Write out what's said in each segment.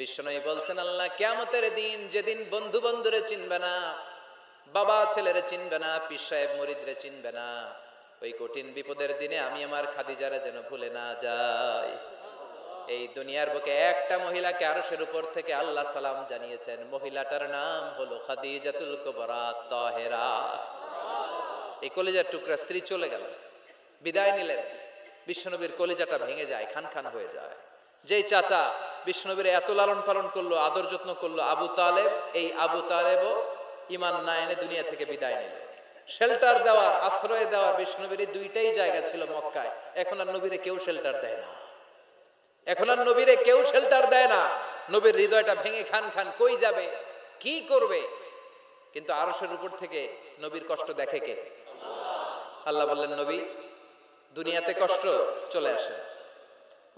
বিশ্বনবী বলছেন, আল্লাহ কেমতের দিন যেদিন বন্ধু বন্ধুরে চিনবে না, বাবা ছেলেরে চিনবে না, পীর সাহেব মরিদরে চিনবে না, ওই কঠিন বিপদের দিনে আমি আমার খাদিজারে যেন ভুলে না যাই। এই দুনিয়ার বুকে একটা মহিলাকে আরশের উপর থেকে আল্লাহ সালাম জানিয়েছেন। মহিলাটার নাম হলো খাদিজাতুল কুবরা তাহেরা। এই কলিজার টুকরা স্ত্রী চলে গেল, বিদায় নিলেন। বিশ্বনবীর কলিজাটা ভেঙে যায় খান খান হয়ে যায়। যেই চাচা বিশ্বনবীর এত লালন পালন করল, আদর যত্ন করল, আবু তালেব, এই আবু তালেবও ইমান না এনে দুনিয়া থেকে বিদায় নিল। শেল্টার দেওয়ার, আশ্রয় দেওয়ার বিষ্ণবীর দুইটাই জায়গা ছিল মক্কায়। এখন আর নবীরে কেউ শেল্টার দেয় না। এখন আর নবীরে কেউ শেল্টার দেয় না। নবীর হৃদয়টা ভেঙে খান খান কই যাবে? কি করবে? কিন্তু আরশের উপর থেকে নবীর কষ্ট দেখে কে? আল্লাহ বললেন, নবী, দুনিয়াতে কষ্ট চলে আসে।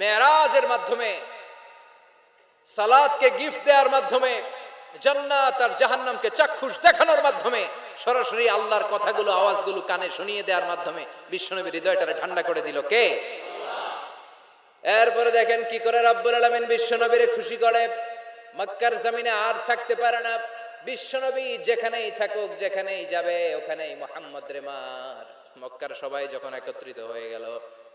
মেরাজের মাধ্যমে সালাদকে গিফট দেওয়ার মাধ্যমে, জান্নাত আর জাহান্নামকে চাক্ষুষ দেখানোর মাধ্যমে, সরাসরি আল্লাহর কথাগুলো, আওয়াজগুলো কানে শুনিয়ে দেওয়ার মাধ্যমে বিশ্বনবীর হৃদয়টারে ঠান্ডা করে দিল। কে? এরপরে দেখেন কি করে রব্বুল আলামিন বিশ্বনবীরে খুশি করে, মক্কার জমিনে আর থাকতে পারে না। বিশ্বনবী যেখানেই থাকুক, যেখানেই যাবে, ওখানেই মোহাম্মদ রেমার মক্কার সবাই যখন একত্রিত হয়ে গেল,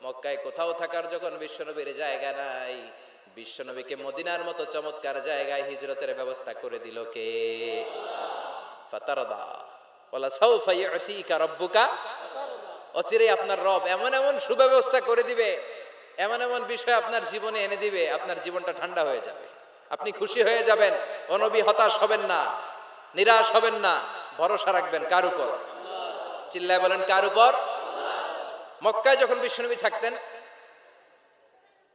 মক্কায় কোথাও থাকার যখন বিশ্বনবীর জায়গা নাই, বিশ্বনবীকে মদিনার মতো চমৎকার জায়গায় হিজরতের ব্যবস্থা করে দিল কে? অচিরেই আপনার রব এমন এমন সুব্যবস্থা করে দিবে, এমন এমন বিষয় আপনার জীবনে এনে দিবে, আপনার জীবনটা ঠান্ডা হয়ে যাবে। আপনি খুশি হয়ে যাবেন, অনবী হতাশ হবেন না, নিরাশ হবেন না, ভরসা রাখবেন কার উপর? চিল্লায় বলেন, কার উপর? মক্কায় যখন বিশ্বনবী থাকতেন,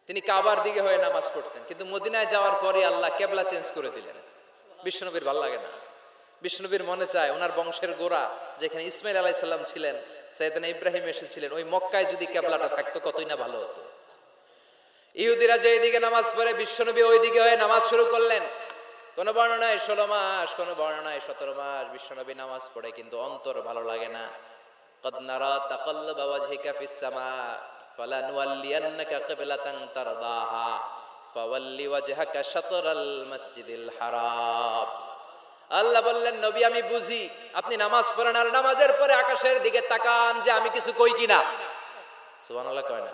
তিনি কাবার দিকে হয়ে নামাজ পড়তেন। কিন্তু মদিনায় যাওয়ার পরে আল্লাহ কেবলা চেঞ্জ করে দিলেন। বিশ্বনবীর ভালো লাগে না। বিষ্ণুবীর মনে চায়, ওনার বংশের গোড়া যেখানে ইসমাইল আলাইসাল্লাম ছিলেন, সৈয়দনা ইব্রাহিম এসেছিলেন, ওই মক্কায় যদি কেবলাটা থাকতো, কতই না ভালো হতো। ইহুদিরা যে দিকে নামাজ পড়ে, বিশ্বনবী ওই দিকে হয়ে নামাজ শুরু করলেন। কোন বর্ণনায় ষোলো মাস কোন বর্ণনায় সতেরো মাস বিশ্বনবী নামাজ পড়ে কিন্তু অন্তর ভালো লাগে না قد نرى تقلب وجهك في السماء فلنولينك قبلة ترضاها فول وجهك شطر المسجد الحرام আল্লাহ বললেন নবী আমি বুঝি আপনি নামাজ পড়েন আর নামাজের পরে আকাশের দিকে তাকান যে আমি কিছু কই কিনা সুবহানাল্লাহ কয় না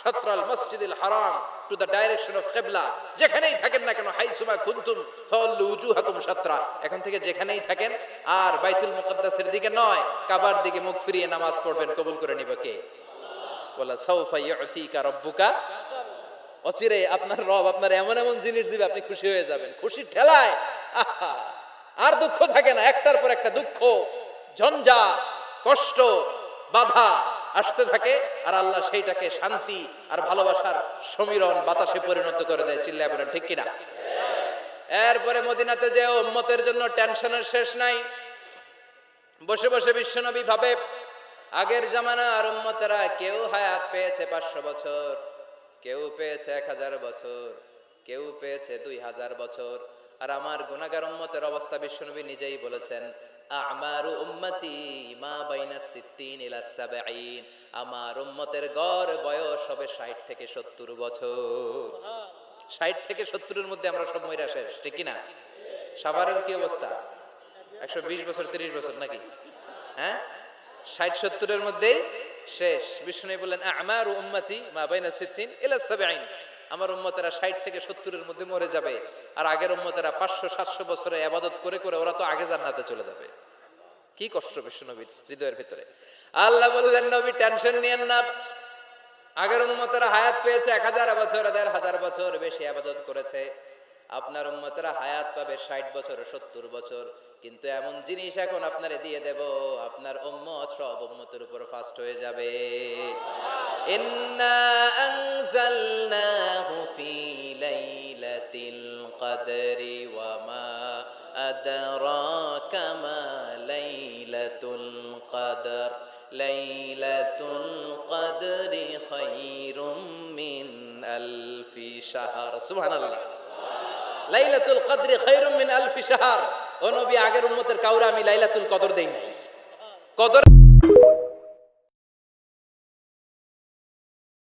শাতরাল মসজিদুল হারাম টু দ্য ডাইরেকশন অফ কিবলা যেখানেই থাকেন না কেন হাইসুমা কুনতুম ফাওয়াল্লু উজুহাকুম শাতরা এখন থেকে যেখানেই থাকেন আর বাইতুল মুকদ্দাসের দিকে নয় কাবার দিকে মুখ ফিরিয়ে নামাজ পড়বেন কবুল করে নিবে কে? বলা সাউফা ইউতিকা রাব্বুকা। অচিরে আপনার রব আপনার এমন এমন জিনিস দিবে আপনি খুশি হয়ে যাবেন। খুশির ঠেলায়। আহা, আর দুঃখ থাকে না একটার পর একটা দুঃখ ঝঞ্ঝা কষ্ট বাধা। আসতে থাকে আর আল্লাহ সেইটাকে শান্তি আর ভালোবাসার সমীরণ বাতাসে পরিণত করে দেয়। চিল্লায় বলেন, ঠিক কিনা? এরপরে মদিনাতে যে উম্মতের জন্য টেনশনের শেষ নাই। বসে বসে বিশ্বনবী ভাবে, আগের জামানার উম্মতেরা কেউ হায়াত পেয়েছে পাঁচশো বছর, কেউ পেয়েছে এক হাজার বছর, কেউ পেয়েছে দুই হাজার বছর। আর আমার গুণাগার উম্মতের অবস্থা বিশ্বনবী নিজেই বলেছেন আমারু উম্মতি মা বাইনা সিদ্দিন ইলা সাবঈন। আমার উম্মতের গড় বয়স হবে 60 থেকে 70 বছর। 60 থেকে 70 এর মধ্যে আমরা সব মহিলা শেষ, ঠিক না সাভারের কি অবস্থা? 120 বছর 30 বছর নাকি? হ্যাঁ? ষাট সত্তরের মধ্যেই শেষ। বিষ্ণু বললেন, আমার উম্মতি মা বাইনা সিদ্দিন ইলা সাবঈন। আমার উম্মতেরা ষাট থেকে সত্তরের মধ্যে মরে যাবে, আর আগের উম্মতেরা পাঁচশো, সাতশো বছরে আবাদত করে করে ওরা তো আগে জান্নাতে চলে যাবে। কি কষ্ট বিশ্ব নবীর হৃদয়ের ভিতরে। আল্লাহ বললেন, নবী, টেনশন নিয়েন না। আগের উন্মতেরা হায়াত পেয়েছে এক হাজার বছর, দেড় হাজার বছর বেশি আবাদত করেছে। আপনার উম্মতেরা হায়াত পাবে ষাট বছর, সত্তর বছর। কিন্তু এমন জিনিস এখন আপনারে দিয়ে দেব, আপনার উম্মত সব উম্মতের উপর ফাস্ট হয়ে যাবে। ইন্না আনজালনাহু লাইলাতুল কদরি খায়রুম মিন আলফি শাহর ও নবী আগের উম্মতের কাউরে আমি লাইলাতুল কদর দেই নাই কদর